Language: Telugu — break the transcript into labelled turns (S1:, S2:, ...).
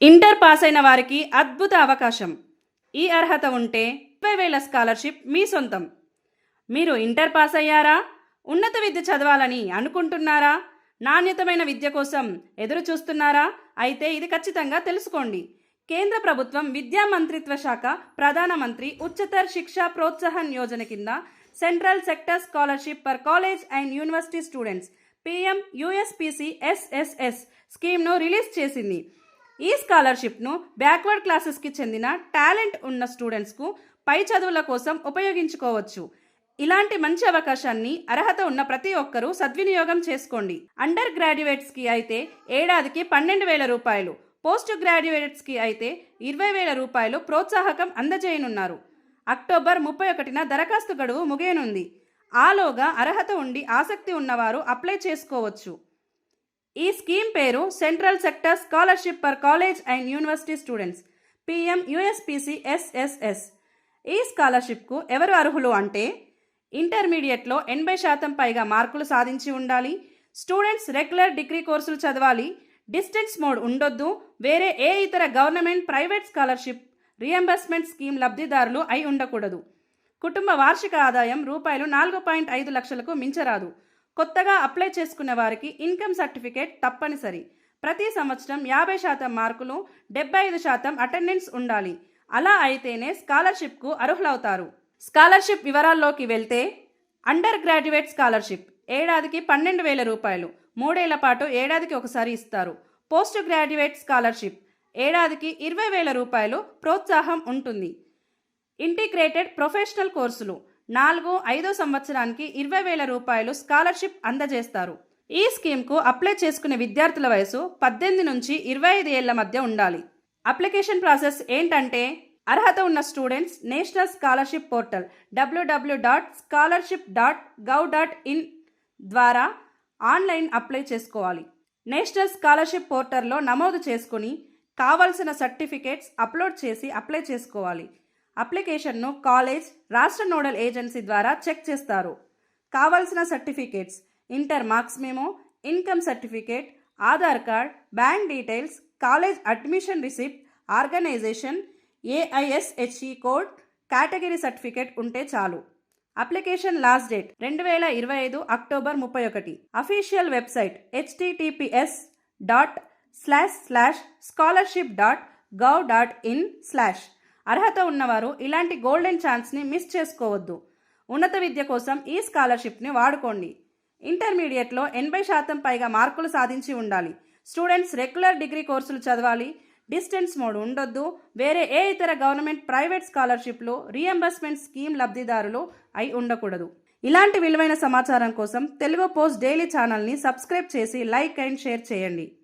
S1: ఇంటర్ పాస్ అయిన వారికి అద్భుత అవకాశం. ఈ అర్హత ఉంటే ముప్పై వేల స్కాలర్షిప్ మీ సొంతం. మీరు ఇంటర్ పాస్ అయ్యారా? ఉన్నత విద్య చదవాలని అనుకుంటున్నారా? నాణ్యతమైన విద్య కోసం ఎదురు చూస్తున్నారా? అయితే ఇది ఖచ్చితంగా తెలుసుకోండి. కేంద్ర ప్రభుత్వం విద్యా మంత్రిత్వ శాఖ ప్రధానమంత్రి ఉచ్చతర్ శిక్ష ప్రోత్సాహన్ యోజన కింద central sector scholarship for college and university students PM USPC SSS స్కీమ్ను release చేసింది. ఈ స్కాలర్షిప్ను బ్యాక్వర్డ్ క్లాసెస్కి చెందిన టాలెంట్ ఉన్న స్టూడెంట్స్కు పై చదువుల కోసం ఉపయోగించుకోవచ్చు. ఇలాంటి మంచి అవకాశాన్ని అర్హత ఉన్న ప్రతి ఒక్కరూ సద్వినియోగం చేసుకోండి. అండర్ గ్రాడ్యుయేట్స్కి అయితే ఏడాదికి పన్నెండు వేల రూపాయలు పోస్ట్ గ్రాడ్యుయేట్స్కి అయితే ఇరవై వేల రూపాయలు ప్రోత్సాహకం అందజేయనున్నారు. అక్టోబర్ ముప్పై ఒకటిన దరఖాస్తు గడువు ముగియనుంది. ఆలోగా అర్హత ఉండి ఆసక్తి ఉన్నవారు అప్లై చేసుకోవచ్చు. ఈ స్కీమ్ పేరు central sector scholarship for college and university students PM USPC SSS. ఈ స్కాలర్షిప్కు ఎవరు అర్హులు అంటే ఇంటర్మీడియట్లో ఎనభై శాతం పైగా మార్కులు సాధించి ఉండాలి స్టూడెంట్స్ రెగ్యులర్ డిగ్రీ కోర్సులు చదవాలి డిస్టెన్స్ మోడ్ ఉండొద్దు వేరే ఏ ఇతర government private scholarship reimbursement scheme లబ్ధిదారులు అయి ఉండకూడదు. కుటుంబ వార్షిక ఆదాయం రూపాయలు నాలుగు పాయింట్ ఐదు లక్షలకు మించరాదు. కొత్తగా అప్లై చేసుకున్న వారికి ఇన్కమ్ సర్టిఫికేట్ తప్పనిసరి. ప్రతి సంవత్సరం యాభై శాతం మార్కులు డెబ్బై ఐదు శాతం అటెండెన్స్ ఉండాలి. అలా అయితేనే స్కాలర్షిప్కు అర్హులవుతారు. స్కాలర్షిప్ వివరాల్లోకి వెళ్తే అండర్ గ్రాడ్యుయేట్ స్కాలర్షిప్ ఏడాదికి పన్నెండు వేల రూపాయలు మూడేళ్ళ పాటు ఏడాదికి ఒకసారి ఇస్తారు. పోస్ట్ గ్రాడ్యుయేట్ స్కాలర్షిప్ ఏడాదికి ఇరవై వేల రూపాయలు ప్రోత్సాహం ఉంటుంది. ఇంటిగ్రేటెడ్ ప్రొఫెషనల్ కోర్సులు నాలుగు ఐదో సంవత్సరానికి ఇరవై వేల రూపాయలు స్కాలర్షిప్ అందజేస్తారు. ఈ స్కీమ్కు అప్లై చేసుకునే విద్యార్థుల వయసు పద్దెనిమిది నుంచి ఇరవై ఐదు ఏళ్ళ మధ్య ఉండాలి. అప్లికేషన్ ప్రాసెస్ ఏంటంటే అర్హత ఉన్న students national scholarship portal WW dot scholarship dot gov dot in ద్వారా ఆన్లైన్ అప్లై చేసుకోవాలి. నేషనల్ స్కాలర్షిప్ పోర్టల్లో నమోదు చేసుకుని కావలసిన సర్టిఫికేట్స్ అప్లోడ్ చేసి అప్లై చేసుకోవాలి. అప్లికేషన్ను కాలేజ్ రాష్ట్ర నోడల్ ఏజెన్సీ ద్వారా చెక్ చేస్తారు. కావలసిన certificates inter marks memo income certificate Aadhaar card bank details college admission receipt organisation AISHE code category certificate ఉంటే చాలు. అప్లికేషన్ లాస్ట్ డేట్ రెండు వేల ఇరవై ఐదు అక్టోబర్ ముప్పై ఒకటి. Official website HTTPS dot slash slash scholarship dot gov dot in slash. అర్హత ఉన్నవారు ఇలాంటి గోల్డెన్ ఛాన్స్ని మిస్ చేసుకోవద్దు. ఉన్నత విద్య కోసం ఈ స్కాలర్షిప్ని వాడుకోండి. ఇంటర్మీడియట్లో ఎనభై శాతం పైగా మార్కులు సాధించి ఉండాలి. స్టూడెంట్స్ రెగ్యులర్ డిగ్రీ కోర్సులు చదవాలి. డిస్టెన్స్ మోడ్ ఉండొద్దు. వేరే ఏ ఇతర గవర్నమెంట్ ప్రైవేట్ స్కాలర్షిప్లు రీఎంబర్స్మెంట్ స్కీమ్ లబ్ధిదారులు అయి ఉండకూడదు. ఇలాంటి విలువైన సమాచారం కోసం తెలుగు పోస్ట్ డైలీ ఛానల్ని సబ్స్క్రైబ్ చేసి లైక్ అండ్ షేర్ చేయండి.